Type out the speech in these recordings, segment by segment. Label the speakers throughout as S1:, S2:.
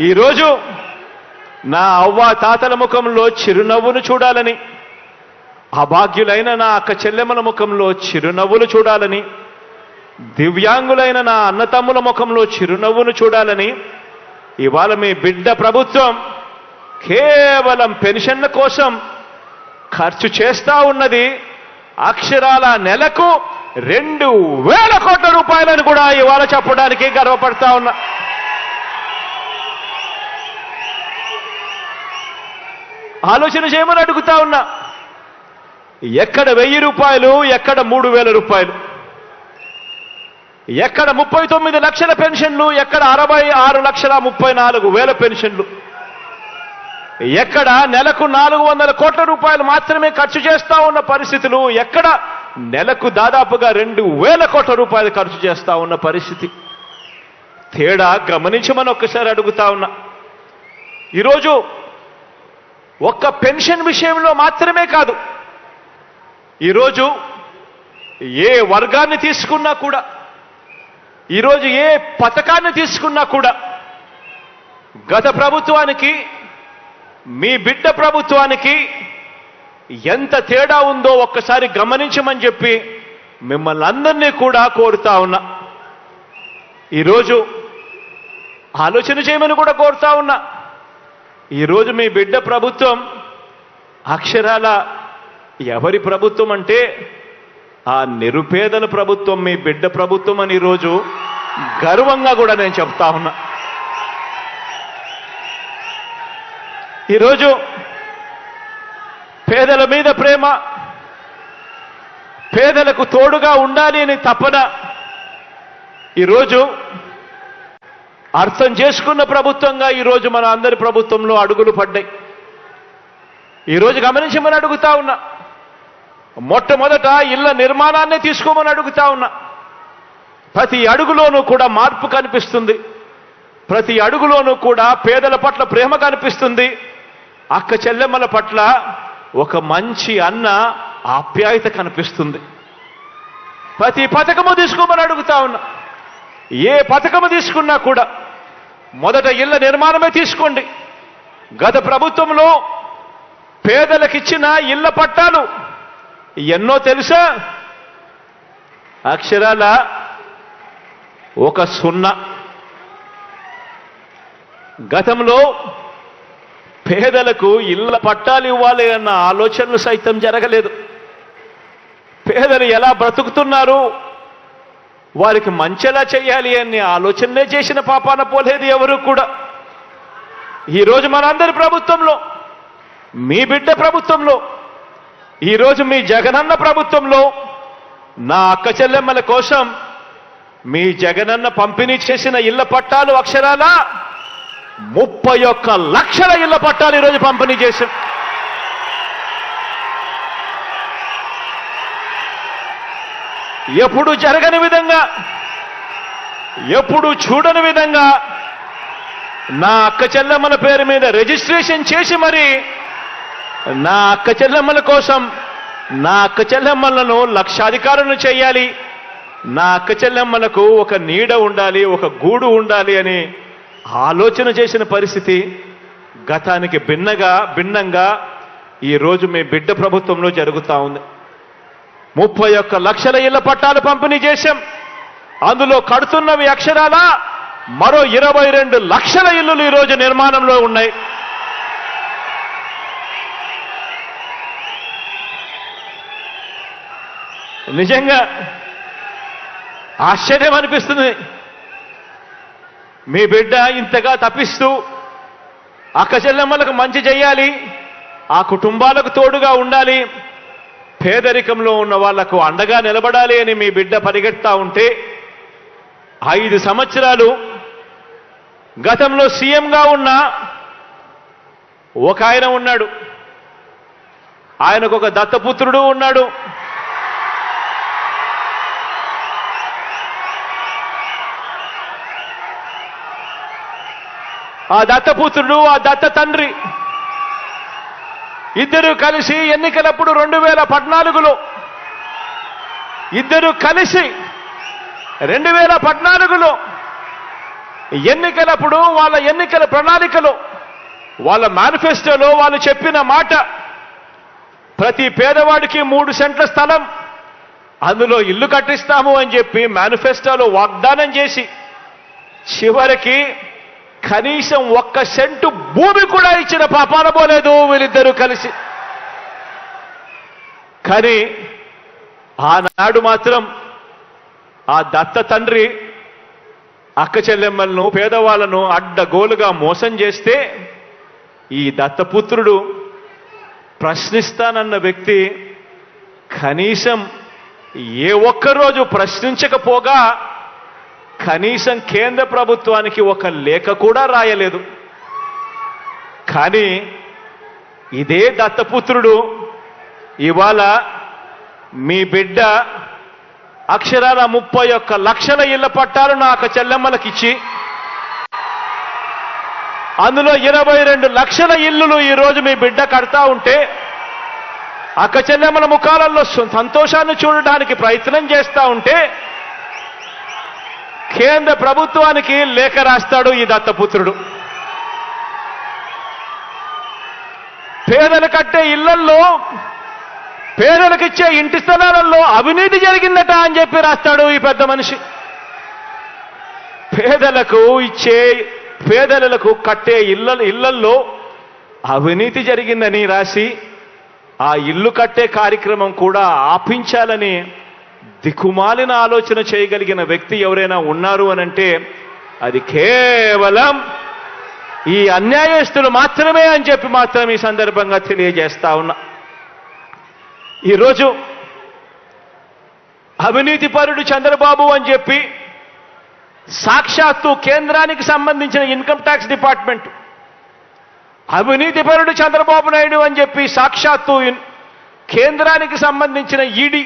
S1: ఈరోజు నా అవ్వ తాతల ముఖంలో చిరునవ్వును చూడాలని అభాగ్యులైన నా అక్క చెల్లెమ్మల ముఖంలో చిరునవ్వులు చూడాలని దివ్యాంగులైన నా అన్నతమ్ముల ముఖంలో చిరునవ్వును చూడాలని ఇవాళ మీ బిడ్డ ప్రభుత్వం కేవలం పెన్షన్ల కోసం ఖర్చు చేస్తా ఉన్నది. అక్షరాల నెలకు రెండు వేల కోట్ల రూపాయలను కూడా ఇవాళ చెప్పడానికి గర్వపడతా ఉన్నా. ఆలోచన చేయమని అడుగుతా ఉన్నా. ఎక్కడ వెయ్యి రూపాయలు ఎక్కడ మూడు వేల రూపాయలు. ఎక్కడ ముప్పై తొమ్మిది లక్షల పెన్షన్లు ఎక్కడ అరవై ఆరు లక్షల ముప్పై నాలుగు వేల పెన్షన్లు. ఎక్కడ నెలకు నాలుగు వందల కోట్ల రూపాయలు మాత్రమే ఖర్చు చేస్తా ఉన్న పరిస్థితులు ఎక్కడ నెలకు దాదాపుగా రెండు వేల కోట్ల రూపాయలు ఖర్చు చేస్తా ఉన్న పరిస్థితి. తేడా గమనించమని ఒక్కసారి అడుగుతా ఉన్నా. ఈరోజు ఒక్క పెన్షన్ విషయంలో మాత్రమే కాదు. ఈరోజు ఏ వర్గాన్ని తీసుకున్నా కూడా ఈరోజు ఏ పథకాన్ని తీసుకున్నా కూడా గత ప్రభుత్వానికి మీ బిడ్డ ప్రభుత్వానికి ఎంత తేడా ఉందో ఒక్కసారి గమనించమని చెప్పి మిమ్మల్ని అందరినీ కూడా కోరుతా ఉన్నా. ఈరోజు ఆలోచన చేయమని కూడా కోరుతా ఉన్నా. ఈరోజు మీ బిడ్డ ప్రభుత్వం అక్షరాల ఎవరి ప్రభుత్వం అంటే ఆ నిరుపేదల ప్రభుత్వం మీ బిడ్డ ప్రభుత్వం అని ఈరోజు గర్వంగా కూడా నేను చెప్తా ఉన్నా. ఈరోజు పేదల మీద ప్రేమ పేదలకు తోడుగా ఉండాలి అని తపన ఈరోజు అర్థం చేసుకున్న ప్రభుత్వంగా ఈరోజు మన అందరి ప్రభుత్వంలో అడుగులు పడ్డాయి. ఈరోజు గమనించమని అడుగుతా ఉన్నా. మొట్టమొదట ఇళ్ళ నిర్మాణాన్ని తీసుకోమని అడుగుతా ఉన్నా. ప్రతి అడుగులోనూ కూడా మార్పు కనిపిస్తుంది. ప్రతి అడుగులోనూ కూడా పేదల పట్ల ప్రేమ కనిపిస్తుంది. అక్క చెల్లెమ్మల పట్ల ఒక మంచి అన్న ఆప్యాయత కనిపిస్తుంది. ప్రతి పథకము తీసుకోమని అడుగుతా ఉన్నా. ఏ పథకము తీసుకున్నా కూడా మొదట ఇళ్ళ నిర్మాణమే తీసుకోండి. గత ప్రభుత్వంలో పేదలకిచ్చిన ఇళ్ళ పట్టాలు ఎన్నో తెలుసా? అక్షరాల ఒక సున్నా. గతంలో పేదలకు ఇళ్ళ పట్టాలు ఇవ్వాలి అన్న ఆలోచనలు సైతం జరగలేదు. పేదలు ఎలా బ్రతుకుతున్నారు? వారికి మంచెలా చేయాలి అనే ఆలోచనలే చేసిన పాపాన పోలేదు ఎవరు కూడా. ఈరోజు మనందరి ప్రభుత్వంలో మీ బిడ్డ ప్రభుత్వంలో ఈరోజు మీ జగనన్న ప్రభుత్వంలో నా అక్క చెల్లెమ్మల కోసం మీ జగనన్న పంపిణీ చేసిన ఇళ్ళ పట్టాలు అక్షరాల ముప్పై ఒక్క లక్షల ఇళ్ళ పట్టాలు ఈరోజు పంపిణీ చేశాం. ఎప్పుడు జరగని విధంగా ఎప్పుడు చూడని విధంగా నా అక్క చెల్లెమ్మల పేరు మీద రిజిస్ట్రేషన్ చేసి మరి నా అక్క చెల్లెమ్మల కోసం నా అక్క చెల్లెమ్మలను లక్షాధికారులను చేయాలి. నా అక్క చెల్లెమ్మలకు ఒక నీడ ఉండాలి ఒక గూడు ఉండాలి అని ఆలోచన చేసిన పరిస్థితి గతానికి భిన్నగా భిన్నంగా ఈరోజు మీ బిడ్డ ప్రభుత్వంలో జరుగుతూ ఉంది. ముప్పై ఒక్క లక్షల ఇళ్ళ పట్టాలు పంపిణీ చేశాం. అందులో కడుతున్నవి అక్షరాల? మరో ఇరవై రెండు లక్షల ఇల్లులు ఈరోజు నిర్మాణంలో ఉన్నాయి. నిజంగా ఆశ్చర్యం అనిపిస్తుంది. మీ బిడ్డ ఇంతగా తప్పిస్తూ అక్క చెల్లెమ్మలకు మంచి చేయాలి ఆ కుటుంబాలకు తోడుగా ఉండాలి పేదరికంలో ఉన్న వాళ్ళకు అండగా నిలబడాలి అని మీ బిడ్డ పరిగెడతా ఉంటే ఐదు సంవత్సరాలు గతంలో సీఎంగా ఉన్న ఒక ఆయన ఉన్నాడు. ఆయనకు ఒక దత్తపుత్రుడు ఉన్నాడు. ఆ దత్తపుత్రుడు ఆ దత్త తండ్రి ఇద్దరు కలిసి ఎన్నికలప్పుడు రెండు వేల పద్నాలుగులో. ఇద్దరు కలిసి రెండు వేల పద్నాలుగులో ఎన్నికలప్పుడు వాళ్ళ ఎన్నికల ప్రణాళికలో వాళ్ళ మేనిఫెస్టోలో వాళ్ళు చెప్పిన మాట ప్రతి పేదవాడికి మూడు సెంట్ల స్థలం అందులో ఇల్లు కట్టిస్తాము అని చెప్పి మేనిఫెస్టోలో వాగ్దానం చేసి చివరికి కనీసం ఒక్క సెంటు భూమి కూడా ఇచ్చిన పాపాన పోలేదు వీళ్ళిద్దరూ కలిసి. కానీ ఆనాడు మాత్రం ఆ దత్త తండ్రి అక్క చెల్లెమ్మలను పేదవాళ్ళను అడ్డగోలుగా మోసం చేస్తే ఈ దత్తపుత్రుడు ప్రశ్నిస్తానన్న వ్యక్తి కనీసం ఏ ఒక్కరోజు ప్రశ్నించకపోగా కనీసం కేంద్ర ప్రభుత్వానికి ఒక లేఖ కూడా రాయలేదు. కానీ ఇదే దత్తపుత్రుడు ఇవాళ మీ బిడ్డ అక్షరాల ముప్పై ఒక్క లక్షల ఇళ్ళ పట్టాలు నాకు చెల్లెమ్మలకిచ్చి అందులో ఇరవై రెండు లక్షల ఇల్లులు ఈరోజు మీ బిడ్డ కడతా ఉంటే అక్క చెల్లెమ్మల ముఖాలలో సంతోషాన్ని చూడడానికి ప్రయత్నం చేస్తా ఉంటే కేంద్ర ప్రభుత్వానికి లేఖ రాస్తాడు ఈ దత్తపుత్రుడు. పేదలు కట్టే ఇళ్ళల్లో పేదలకు ఇచ్చే ఇంటి స్థలాలలో అవినీతి జరిగిందట అని చెప్పి రాస్తాడు ఈ పెద్ద మనిషి. పేదలకు ఇచ్చే పేదలకు కట్టే ఇళ్ళ ఇళ్ళల్లో అవినీతి జరిగిందని రాసి ఆ ఇల్లు కట్టే కార్యక్రమం కూడా ఆపించాలని దిక్కుమాలిన ఆలోచన చేయగలిగిన వ్యక్తి ఎవరైనా ఉన్నారు అనంటే అది కేవలం ఈ అన్యాయస్తులు మాత్రమే అని చెప్పి మాత్రం ఈ సందర్భంగా తెలియజేస్తా ఉన్నా. ఈరోజు అవినీతి పరుడు చంద్రబాబు అని చెప్పి సాక్షాత్తు కేంద్రానికి సంబంధించిన ఇన్కమ్ ట్యాక్స్ డిపార్ట్మెంట్ అవినీతి పరుడు చంద్రబాబు నాయుడు అని చెప్పి సాక్షాత్తు కేంద్రానికి సంబంధించిన ఈడీ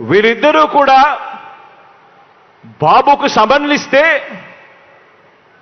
S1: వీరిద్దరూ కూడా బాబుకు సమన్లిస్తే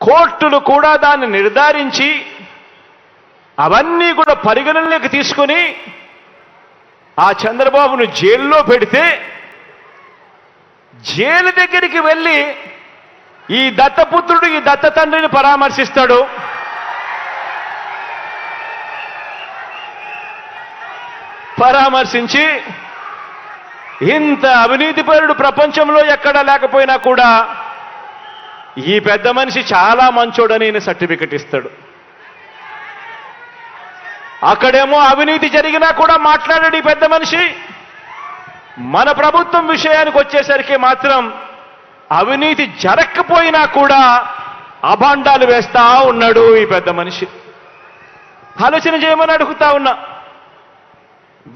S1: కోర్టులు కూడా దాన్ని నిర్ధారించి అవన్నీ కూడా పరిగణనలోకి తీసుకొని ఆ చంద్రబాబును జైల్లో పెడితే జైలు దగ్గరికి వెళ్ళి ఈ దత్తపుత్రుడు ఈ దత్త తండ్రిని పరామర్శిస్తాడు. పరామర్శించి ఇంత అవినీతిపరుడు ప్రపంచంలో ఎక్కడా లేకపోయినా కూడా ఈ పెద్ద మనిషి చాలా మంచోడని ఈయన సర్టిఫికెట్ ఇస్తాడు. అక్కడేమో అవినీతి జరిగినా కూడా మాట్లాడాడు ఈ పెద్ద మనిషి. మన ప్రభుత్వం విషయానికి వచ్చేసరికి మాత్రం అవినీతి జరగకపోయినా కూడా అభాండాలు వేస్తా ఉన్నాడు ఈ పెద్ద మనిషి. ఆలోచన చేయమని అడుగుతా ఉన్నా.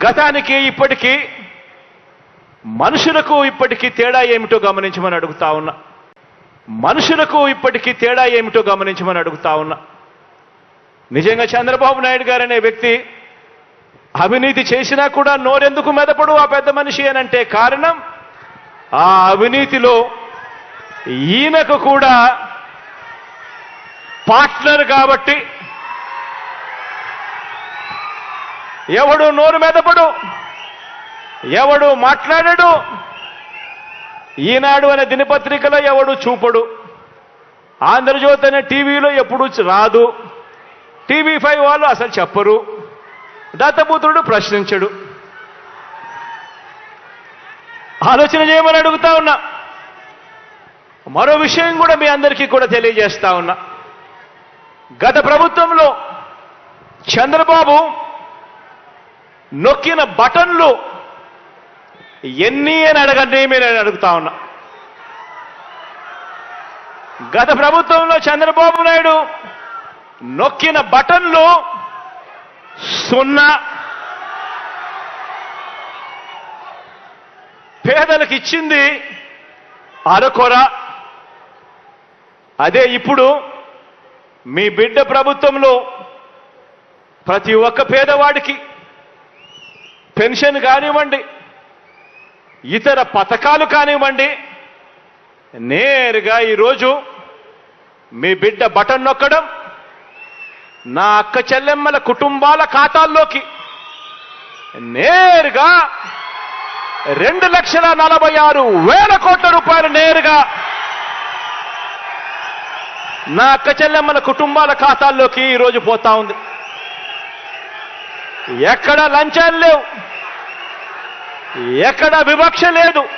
S1: గతానికి ఇప్పటికీ మనుషులకు ఇప్పటికీ తేడా ఏమిటో గమనించమని అడుగుతా ఉన్నా. మనుషులకు ఇప్పటికీ తేడా ఏమిటో గమనించమని అడుగుతా ఉన్నా. నిజంగా చంద్రబాబు నాయుడు గారు అనే వ్యక్తి అవినీతి చేసినా కూడా నోరెందుకు మెదపడు ఆ పెద్ద మనిషి అనంటే కారణం? ఆ అవినీతిలో ఈయనకు కూడా పార్ట్నర్ కాబట్టి ఎవడు నోరు మెదపడు? ఎవడు మాట్లాడడు? ఈనాడు అనే దినపత్రికలో ఎవడు చూపడు? ఆంధ్రజ్యోతి అనే టీవీలో ఎప్పుడు రాదు. టీవీ ఫైవ్ వాళ్ళు అసలు చెప్పరు. దత్తపుత్రుడు ప్రశ్నించడు. ఆలోచన చేయమని అడుగుతా ఉన్నా. మరో విషయం కూడా మీ అందరికీ కూడా తెలియజేస్తా ఉన్నా. గత ప్రభుత్వంలో చంద్రబాబు నొక్కిన బటన్లు ఎన్ని అని అడగండి మీరు నేను అడుగుతా ఉన్నా. గత ప్రభుత్వంలో చంద్రబాబు నాయుడు నొక్కిన బటన్లు సున్నా. పేదలకు ఇచ్చింది అరకొర. అదే ఇప్పుడు మీ బిడ్డ ప్రభుత్వంలో ప్రతి ఒక్క పేదవాడికి పెన్షన్ కానివ్వండి ఇతర పథకాలు కానివ్వండి. నేరుగా ఈరోజు మీ బిడ్డ బటన్ నొక్కడం నా అక్క చెల్లెమ్మల కుటుంబాల ఖాతాల్లోకి నేరుగా రెండు లక్షల నలభై ఆరు వేల కోట్ల రూపాయలు నేరుగా నా అక్క చెల్లెమ్మల కుటుంబాల ఖాతాల్లోకి ఈరోజు పోతా ఉంది. ఎక్కడ లంచాలు లేవు. ఎక్కడ వివక్ష లేదు.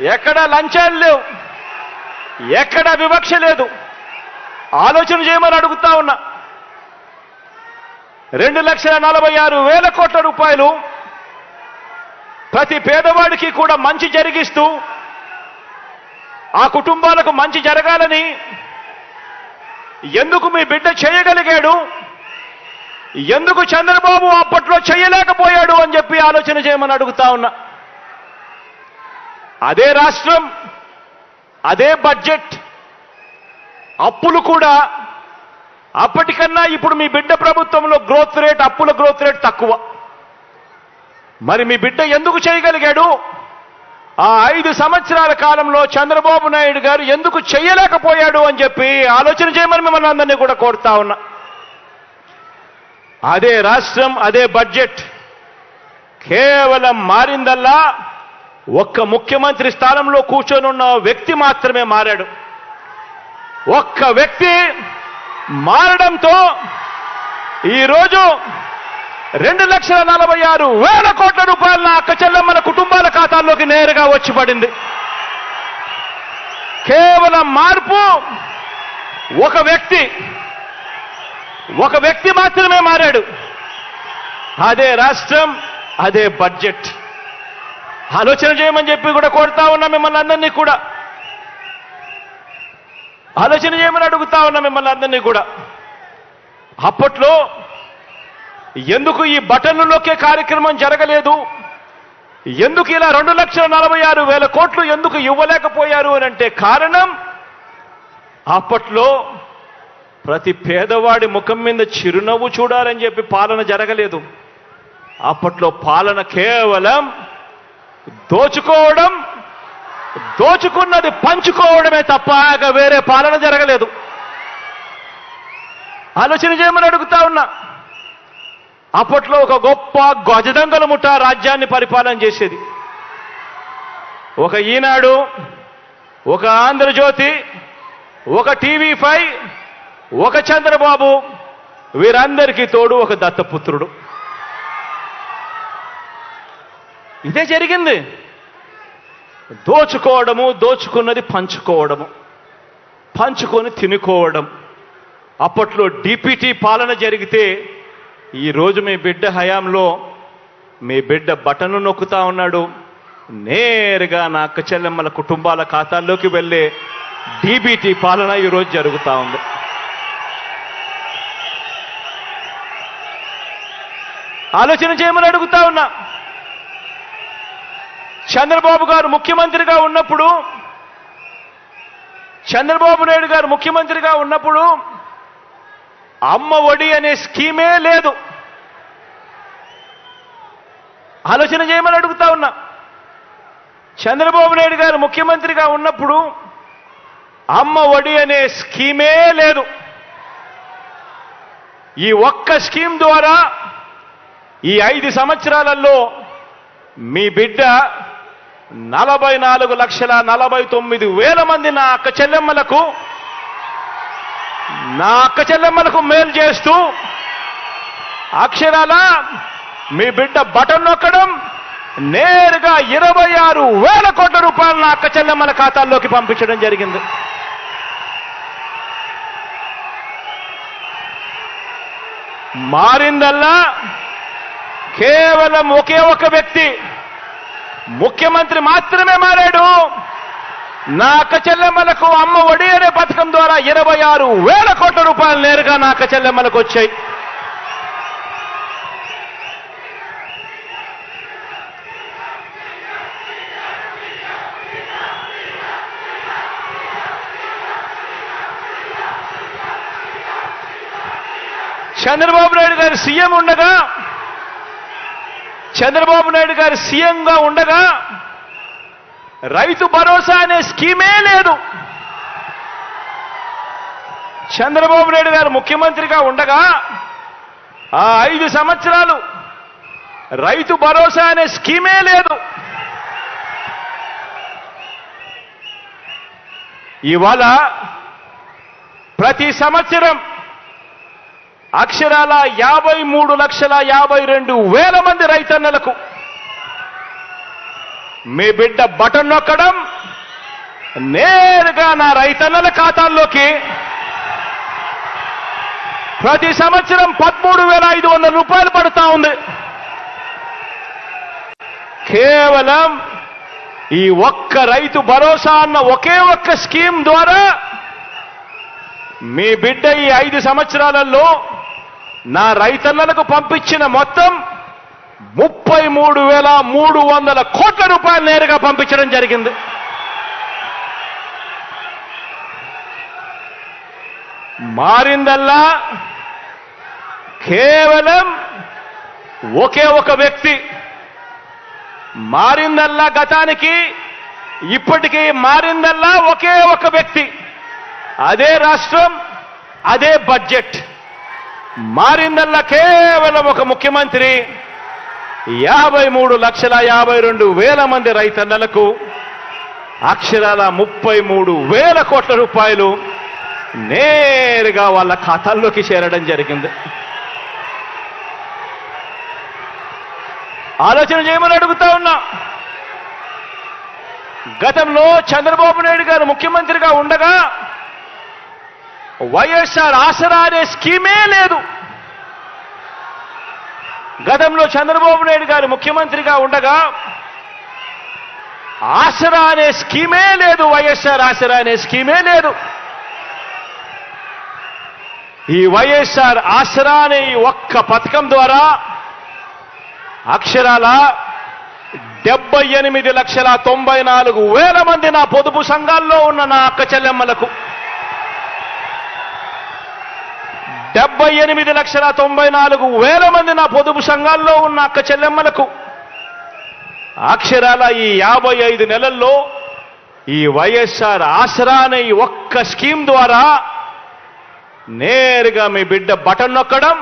S1: ఎక్కడ లంచాలు లేవు. ఎక్కడ వివక్ష లేదు. ఆలోచన చేయమని అడుగుతా ఉన్నా. రెండు లక్షల నలభై ఆరు వేల కోట్ల రూపాయలు ప్రతి పేదవాడికి కూడా మంచి జరిగిస్తూ ఆ కుటుంబాలకు మంచి జరగాలని ఎందుకు మీ బిడ్డ చేయగలిగాడు? ఎందుకు చంద్రబాబు అప్పట్లో చేయలేకపోయాడు అని చెప్పి ఆలోచన చేయమని అడుగుతా ఉన్నా. అదే రాష్ట్రం అదే బడ్జెట్ అప్పులు కూడా అప్పటికన్నా ఇప్పుడు మీ బిడ్డ ప్రభుత్వంలో గ్రోత్ రేట్ అప్పుల గ్రోత్ రేట్ తక్కువ. మరి మీ బిడ్డ ఎందుకు చేయగలిగాడు? ఆ ఐదు సంవత్సరాల కాలంలో చంద్రబాబు నాయుడు గారు ఎందుకు చేయలేకపోయాడు అని చెప్పి ఆలోచన చేయమని మిమ్మల్ని అందరినీ కూడా కోరుతా ఉన్నా. అదే రాష్ట్రం అదే బడ్జెట్. కేవలం మారిందల్లా ఒక్క ముఖ్యమంత్రి స్థానంలో కూర్చొనున్న వ్యక్తి మాత్రమే మారాడు. ఒక్క వ్యక్తి మారడంతో ఈరోజు రెండు లక్షల నలభై ఆరు వేల కోట్ల రూపాయల నా అక్క చెల్లెమ్మల కుటుంబాల ఖాతాల్లోకి నేరుగా వచ్చి పడింది. కేవలం మార్పు ఒక వ్యక్తి ఒక వ్యక్తి మాత్రమే మారాడు. అదే రాష్ట్రం అదే బడ్జెట్. ఆలోచన చేయమని చెప్పి కూడా కోరుతా ఉన్నా మిమ్మల్ని అందరినీ కూడా. ఆలోచన చేయమని అడుగుతా ఉన్నా మిమ్మల్ని అందరినీ కూడా. అప్పట్లో ఎందుకు ఈ బటన్లలోకే కార్యక్రమం జరగలేదు? ఎందుకు ఇలా రెండు లక్షల నలభై ఆరు వేల కోట్లు ఎందుకు ఇవ్వలేకపోయారు అని అంటే కారణం అప్పట్లో ప్రతి పేదవాడి ముఖం మీద చిరునవ్వు చూడాలని చెప్పి పాలన జరగలేదు. అప్పట్లో పాలన కేవలం దోచుకోవడం దోచుకున్నది పంచుకోవడమే తప్ప వేరే పాలన జరగలేదు. ఆలోచన చేయమని అడుగుతా ఉన్నా. అప్పట్లో ఒక గొప్ప గజదంగల ముఠ రాజ్యాన్ని పరిపాలన చేసేది. ఒక ఈనాడు ఒక ఆంధ్రజ్యోతి ఒక టీవీ ఫైవ్ ఒక చంద్రబాబు వీరందరికీ తోడు ఒక దత్తపుత్రుడు. ఇదే జరిగింది. దోచుకోవడము దోచుకున్నది పంచుకోవడము పంచుకొని తినుకోవడం. అప్పట్లో డిపిటీ పాలన జరిగితే ఈరోజు మీ బిడ్డ హయాంలో మీ బిడ్డ బటను నొక్కుతా ఉన్నాడు. నేరుగా నా అక్క చెల్లెమ్మల కుటుంబాల ఖాతాల్లోకి వెళ్ళే డీబీటీ పాలన ఈరోజు జరుగుతా ఉంది. ఆలోచన చేయమని అడుగుతా ఉన్నా. చంద్రబాబు గారు ముఖ్యమంత్రిగా ఉన్నప్పుడు చంద్రబాబు నాయుడు గారు ముఖ్యమంత్రిగా ఉన్నప్పుడు అమ్మ ఒడి అనే స్కీమే లేదు. ఆలోచన చేయమని అడుగుతా ఉన్నా. చంద్రబాబు నాయుడు గారు ముఖ్యమంత్రిగా ఉన్నప్పుడు అమ్మ ఒడి అనే స్కీమే లేదు. ఈ ఒక్క స్కీమ్ ద్వారా ఈ ఐదు సంవత్సరాలలో మీ బిడ్డ నలభై నాలుగు లక్షల నలభై తొమ్మిది వేల మంది నా అక్క చెల్లెమ్మలకు నా అక్క చెల్లెమ్మలకు మేలు చేస్తూ అక్షరాల మీ బిడ్డ బటన్ నొక్కడం నేరుగా ఇరవై ఆరు వేల కోట్ల రూపాయలు నా అక్క చెల్లెమ్మల ఖాతాల్లోకి పంపించడం జరిగింది. మారిందల్లా కేవలం ఒకే ఒక వ్యక్తి. ముఖ్యమంత్రి మాత్రమే మారాడు. నా చెల్లెమ్మలకు అమ్మ ఒడి అనే పథకం ద్వారా ఇరవై ఆరు వేల కోట్ల రూపాయలు నేరుగా నా చెల్లెమ్మలకు వచ్చాయి. చంద్రబాబు నాయుడు గారు సీఎం ఉండగా చంద్రబాబు నాయుడు గారు సీఎంగా ఉండగా రైతు భరోసా అనే స్కీమే లేదు. చంద్రబాబు నాయుడు గారు ముఖ్యమంత్రిగా ఉండగా ఆ ఐదు సంవత్సరాలు రైతు భరోసా అనే స్కీమే లేదు. ఇవాళ ప్రతి సంవత్సరం అక్షరాల యాభై మూడు లక్షల యాభై రెండు వేల మంది రైతన్నలకు మీ బిడ్డ బటన్ నొక్కడం నేరుగా నా రైతన్నల ఖాతాల్లోకి. ప్రతి సంవత్సరం పదమూడు వేల ఐదు వందల రూపాయలు పడుతూ ఉంది. కేవలం ఈ ఒక్క రైతు భరోసా అన్న ఒకే ఒక్క స్కీమ్ ద్వారా మీ బిడ్డ ఈ ఐదు సంవత్సరాలలో నా రైతన్నలకు పంపించిన మొత్తం ముప్పై మూడు వేల మూడు వందల కోట్ల రూపాయలు నేరుగా పంపించడం జరిగింది. మారిందల్లా కేవలం ఒకే ఒక వ్యక్తి. మారిందల్లా గతానికి ఇప్పటికీ మారిందల్లా ఒకే ఒక వ్యక్తి. అదే రాష్ట్రం అదే బడ్జెట్. మారిందల్లా కేవలం ఒక ముఖ్యమంత్రి. యాభై మూడు లక్షల యాభై రెండు వేల మంది రైతన్నలకు అక్షరాల ముప్పై మూడు వేల కోట్ల రూపాయలు నేరుగా వాళ్ళ ఖాతాల్లోకి చేరడం జరిగింది. ఆలోచన చేయమని అడుగుతా ఉన్నా. గతంలో చంద్రబాబు నాయుడు గారు ముఖ్యమంత్రిగా ఉండగా వైఎస్ఆర్ ఆసరా అనే స్కీమే లేదు. గతంలో చంద్రబాబు నాయుడు గారు ముఖ్యమంత్రిగా ఉండగా ఆసరా అనే స్కీమే లేదు వైఎస్ఆర్ ఆసరా అనే స్కీమే లేదు. ఈ వైఎస్ఆర్ ఆసరా అనే ఈ ఒక్క పథకం ద్వారా అక్షరాల డెబ్బై ఎనిమిది లక్షల తొంభై నాలుగు వేల మంది నా పొదుపు సంఘాల్లో ఉన్న నా అక్క చెల్లెమ్మలకు డెబ్బై ఎనిమిది లక్షల తొంభై నాలుగు వేల మంది నా పొదుపు సంఘాల్లో ఉన్న అక్క చెల్లెమ్మలకు అక్షరాల ఈ యాభై ఐదు నెలల్లో ఈ వైఎస్ఆర్ ఆసరా అనే ఈ ఒక్క స్కీమ్ ద్వారా నేరుగా మీ బిడ్డ బటన్ నొక్కడం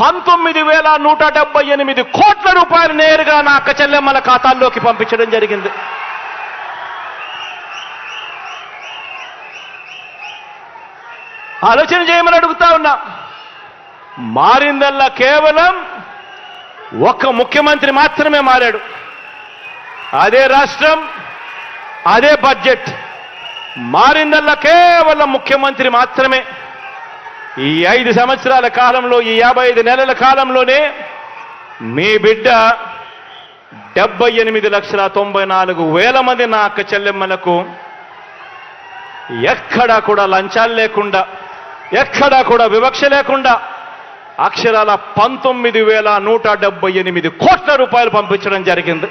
S1: పంతొమ్మిది వేల నూట డెబ్బై ఎనిమిది కోట్ల రూపాయలు నేరుగా నా అక్క చెల్లెమ్మల ఖాతాల్లోకి పంపించడం జరిగింది. ఆలోచన చేయమని అడుగుతా ఉన్నా. మారిందల్లా కేవలం ఒక్క ముఖ్యమంత్రి మాత్రమే మారాడు. అదే రాష్ట్రం అదే బడ్జెట్. మారిందల్లా కేవలం ముఖ్యమంత్రి మాత్రమే. ఈ ఐదు సంవత్సరాల కాలంలో ఈ యాభై ఐదు నెలల కాలంలోనే మీ బిడ్డ డెబ్బై ఎనిమిది లక్షల తొంభై నాలుగు వేల మంది నా అక్క చెల్లెమ్మలకు ఎక్కడా కూడా లంచాలు లేకుండా ఎక్కడా కూడా వివక్ష లేకుండా అక్షరాల పంతొమ్మిది వేల నూట డెబ్బై ఎనిమిది కోట్ల రూపాయలు పంపించడం జరిగింది.